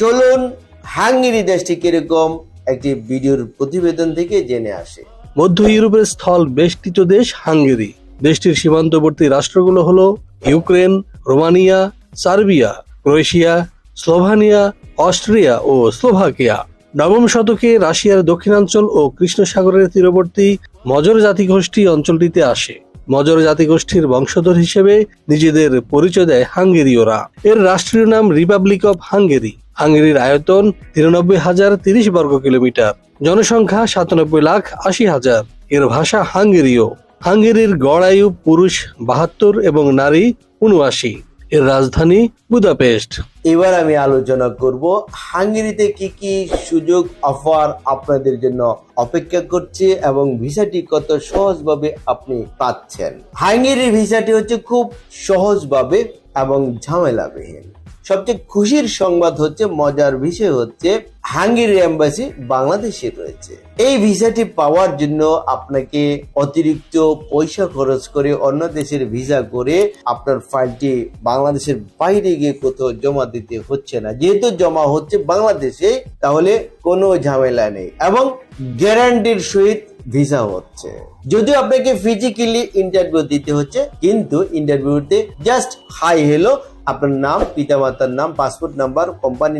চলুন হাঙ্গেরি দেশটি কীরকম একটি ভিডিওর প্রতিবেদন থেকে জেনে আসে। মধ্য ইউরোপের স্থল বেষ্টিত দেশ হাঙ্গেরি। দেশটির সীমান্তবর্তী রাষ্ট্রগুলো হলো Ukraine, Romania, Serbia, Croatia, Slovenia, Austria ও স্লোভাকিয়া। নবম শতকে রাশিয়ার দক্ষিণাঞ্চল ও কৃষ্ণ সাগরের তীরবর্তী মজর জাতিগোষ্ঠী অঞ্চলটিতে আসে। মজর জাতিগোষ্ঠীর বংশধর হিসেবে নিজেদের পরিচয় দেয় হাঙ্গেরীয়রা। এর রাষ্ট্রীয় নাম রিপাবলিক অব হাঙ্গেরি। হাঙ্গেরির আয়তন তিরানব্বই হাজার তিরিশ বর্গ কিলোমিটার। জনসংখ্যা সাতানব্বই লাখ আশি হাজার। এর ভাষা হাঙ্গেরীয়। হাঙ্গেরির গড় আয়ু পুরুষ বাহাত্তর এবং নারী উনআশি। এর রাজধানী বুদাপেস্ট। এবার আমি আলোচনা করব হাঙ্গেরিতে কি কি সুযোগ অফার আপনাদের জন্য অপেক্ষা করছে এবং ভিসাটি কত সহজভাবে আপনি পাচ্ছেন। হাঙ্গেরির ভিসাটি হচ্ছে খুব সহজভাবে এবং ঝামেলাবিহীন। সবচেয়ে খুশির সংবাদ হচ্ছে, মজার বিষয় হচ্ছে, হাঙ্গেরি এম্বাসি বাংলাদেশে রয়েছে। এই ভিসাটি পাওয়ার জন্য আপনাকে অতিরিক্ত পয়সা খরচ করে অন্য দেশের ভিসা করে আপনার ফাইলটি বাংলাদেশের বাইরে গিয়ে কোথাও জমা দিতে হচ্ছে না। যেহেতু জমা হচ্ছে বাংলাদেশে, তাহলে কোনো ঝামেলা নেই। এবং গ্যারান্টির সহিত ভিসা হচ্ছে। যদিও আপনাকে ফিজিক্যালি ইন্টারভিউ দিতে হচ্ছে, কিন্তু ইন্টারভিউতে জাস্ট হাই হ্যালো আপনার নাম, পিতামাতার নাম পাসপোর্ট নাম্বার কোম্পানি